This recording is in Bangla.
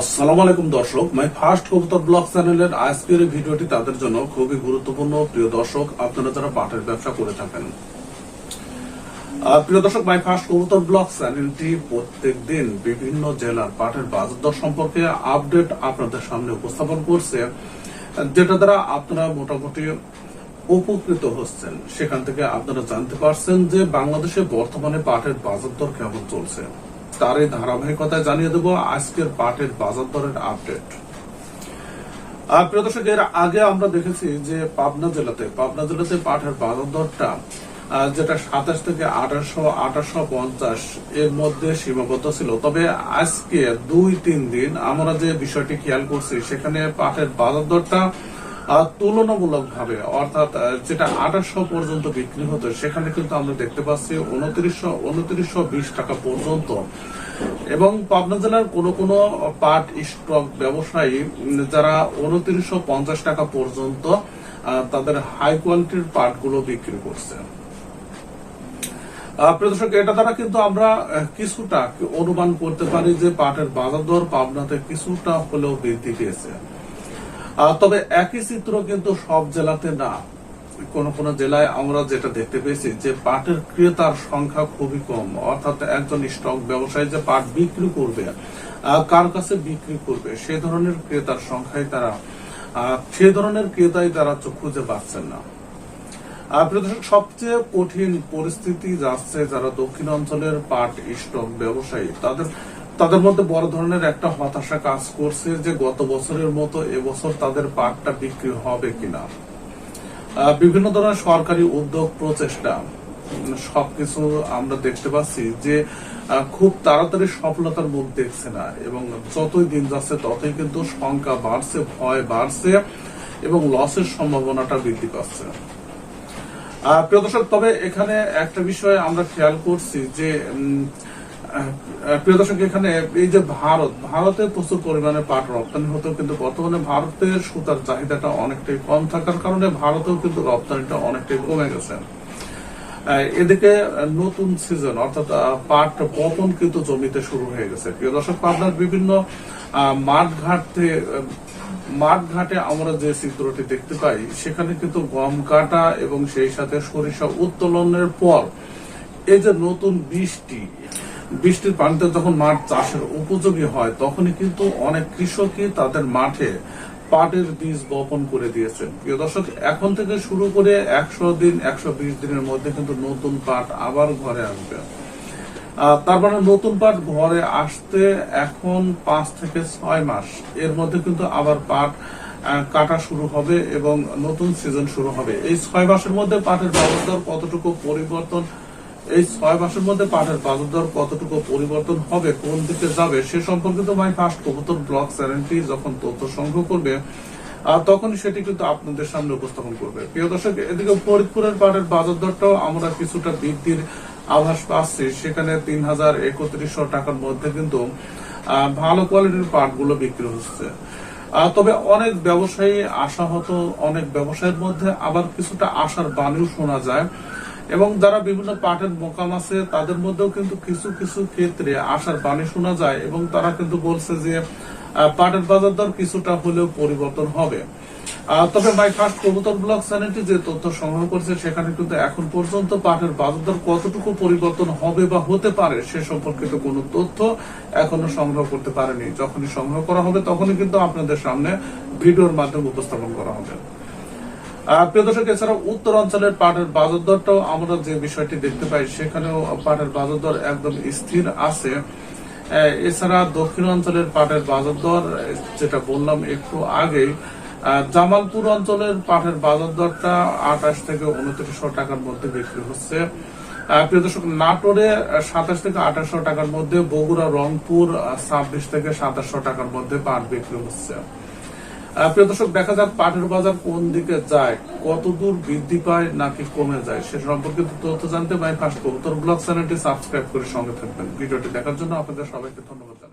আসসালামু দর্শক মাই ফার্স্ট কবুতর ব্লগ চ্যানেলের আজকের ভিডিওটি তাদের জন্য খুবই গুরুত্বপূর্ণ। প্রিয় দর্শক, আপনারা যারা পাটের ব্যবসা করে থাকেন প্রিয় দর্শক মাই ফার্স্ট কবুতর ব্লগ চ্যানেলটি প্রত্যেক দিন বিভিন্ন জেলার পাটের বাজার দর সম্পর্কে আপডেট আপনাদের সামনে উপস্থাপন করছে, যেটা দ্বারা আপনারা মোটামুটি উপকৃত হচ্ছেন। সেখান থেকে আপনারা জানতে পারছেন যে বাংলাদেশে বর্তমানে পাটের বাজার দর কেমন চলছে। তার এই ধারাবাহিকতায় জানিয়ে দেব আজকের পাটের বাজার দরের আপডেট। আর প্রিয় দর্শক, এর আগে আমরা দেখেছি যে পাবনা জেলাতে পাবনা জেলাতে পাটের বাজার দরটা যেটা সাতাশ থেকে আঠাশশো আঠাশশো পঞ্চাশ এর মধ্যে সীমাবদ্ধ ছিল। তবে আজকে দুই, তিন দিন আমরা যে বিষয়টি খেয়াল করছি, সেখানে পাটের বাজার দরটা তুলনামূলকভাবে অর্থাৎ যেটা আঠাশশো পর্যন্ত বিক্রি হতো সেখানে কিন্তু আমরা দেখতে পাচ্ছি উনত্রিশশো উনত্রিশশো বিশ টাকা পর্যন্ত। এবং পাবনা জেলার কোন কোন পাট স্টক ব্যবসায়ী যারা উনত্রিশশো পঞ্চাশ টাকা পর্যন্ত তাদের হাই কোয়ালিটির পাটগুলো বিক্রি করছে। আহ, প্রিয় দর্শক এটা দ্বারা কিন্তু আমরা কিছুটা অনুমান করতে পারি যে পাটের বাজার দর পাবনাতে কিছুটা হলেও বৃদ্ধি পেয়েছে। তবে একই চিত্র কিন্তু সব জেলাতে না। কোন কোন জেলায় আমরা যেটা দেখতে পেয়েছি যে পাটের ক্রেতার সংখ্যা খুবই কম। অর্থাৎ একজন স্টক ব্যবসায়ী যে পাট বিক্রি করবে কার কাছে বিক্রি করবে, সে ধরনের ক্রেতার সংখ্যায় তারা সে ধরনের ক্রেতাই তারা খুঁজে পাচ্ছেন না। সবচেয়ে কঠিন পরিস্থিতি যাচ্ছে যারা দক্ষিণ অঞ্চলের পাট স্টক ব্যবসায়ী। তাদের তাদের মধ্যে বড় ধরনের একটা হতাশা কাজ করছে যে গত বছরের মতো এবছর তাদের পাটটা বিক্রি হবে কিনা। বিভিন্ন ধরনের সরকারি উদ্যোগ, প্রচেষ্টা সবকিছু আমরা দেখতে পাচ্ছি যে খুব তাড়াতাড়ি সফলতার মুখ দেখছে না এবং যতই দিন যাচ্ছে ততই কিন্তু সংখ্যা বাড়ছে, ভয় বাড়ছে এবং লসের সম্ভাবনাটা বৃদ্ধি পাচ্ছে। প্রিয় দর্শক, তবে এখানে একটা বিষয় আমরা খেয়াল করছি যে প্রিয় দর্শক, এখানে এই যে ভারত, ভারতে প্রচুর পরিমাণে পাট রপ্তানি হতো কিন্তু বর্তমানে ভারতের সুতার চাহিদাটা অনেকটাই কম থাকার কারণে ভারতেও কিন্তু রপ্তানিটা অনেকটাই কমে গেছে। এদিকে নতুন সিজন অর্থাৎ পাট বপন কিন্তু জমিতে শুরু হয়ে গেছে। প্রিয় দর্শক, পাবনার বিভিন্ন মাঠ ঘাটতে মাঠ ঘাটে আমরা যে চিত্রটি দেখতে পাই, সেখানে কিন্তু গম কাটা এবং সেই সাথে সরিষা উত্তোলনের পর এই যে নতুন বৃষ্টি বৃষ্টির পানিতে যখন মাঠ চাষের উপযোগী হয়, তখনই কিন্তু অনেক কৃষকই তাদের মাঠে পাটের বীজ বপন করে দিয়েছেন। প্রিয় দর্শক, এখন থেকে শুরু করে একশো দিন, একশো বিশ দিনের মধ্যে কিন্তু নতুন পাট আবার ঘরে আসবে। তার মানে নতুন পাট ঘরে আসতে এখন পাঁচ থেকে ছয় মাস। এর মধ্যে কিন্তু আবার পাট কাটা শুরু হবে এবং নতুন সিজন শুরু হবে। এই ছয় মাসের মধ্যে পাটের দর কতটুকু পরিবর্তন এই ছয় মাসের মধ্যে পাটের বাজার দর কতটুকু পরিবর্তন হবে, কোন দিকে যাবে, সে সম্পর্কিত মাই ফার্স্ট কবুতর ব্লগ চ্যানেলটি যখন তথ্য সংগ্রহ করবে আর তখন সেটি কিন্তু আপনাদের সামনে উপস্থাপন করবে। প্রিয় দর্শক, এদিকে ফরিদপুরের পাটের বাজার দরটাও আমরা কিছুটা বৃদ্ধির আভাস পাচ্ছি। সেখানে তিন হাজার একত্রিশশো টাকার মধ্যে কিন্তু ভালো কোয়ালিটির পাটগুলো বিক্রি হচ্ছে। তবে অনেক ব্যবসায়ী আশাহত, অনেক ব্যবসায়ীর মধ্যে আবার কিছুটা আশার বাণীও শোনা যায়। এবং যারা বিভিন্ন পাটের মোকাম আছে, তাদের মধ্যেও কিন্তু কিছু কিছু ক্ষেত্রে আশার বাণী শোনা যায় এবং তারা কিন্তু বলছে যে পাটের বাজার দর কিছুটা হলেও পরিবর্তন হবে। তবে মাই ফার্স্ট কবুতর ব্লগ চ্যানেলটি যে তথ্য সংগ্রহ করেছে, সেখানে কিন্তু এখন পর্যন্ত পাটের বাজার দর কতটুকু পরিবর্তন হবে বা হতে পারে, সে সম্পর্কিত কোনো তথ্য এখনও সংগ্রহ করতে পারেনি। যখনই সংগ্রহ করা হবে, তখনই কিন্তু আপনাদের সামনে ভিডিওর মাধ্যমে উপস্থাপন করা হবে। প্রিয় দর্শক এছাড়া উত্তর অঞ্চলের পাটের আমরা যে বিষয়টি দেখতে পাই সেখানেও পাটের একদম স্থির আছে। এছাড়া দক্ষিণ অঞ্চলের পাটের যেটা বললাম একটু আহ, জামালপুর অঞ্চলের পাটের বাজার দরটা আঠাশ থেকে উনত্রিশশো টাকার মধ্যে বিক্রি হচ্ছে। প্রিয় দর্শক নাটোরে সাতাশ থেকে আঠাশশো টাকার মধ্যে বগুড়া রংপুর ছাব্বিশ থেকে সাতাশশো টাকার মধ্যে পাট বিক্রি হচ্ছে। প্রিয় দর্শক, দেখা যাক পাটের বাজার কোন দিকে যায়। কত দূর বৃদ্ধি পায় নাকি কমে যায়, সে সম্পর্কে তথ্য জানতে মাই ফার্স্ট কবুতর ব্লগ চ্যানেলটি সাবস্ক্রাইব করে সঙ্গে থাকবেন। ভিডিওটি দেখার জন্য আপনাদের সবাইকে ধন্যবাদ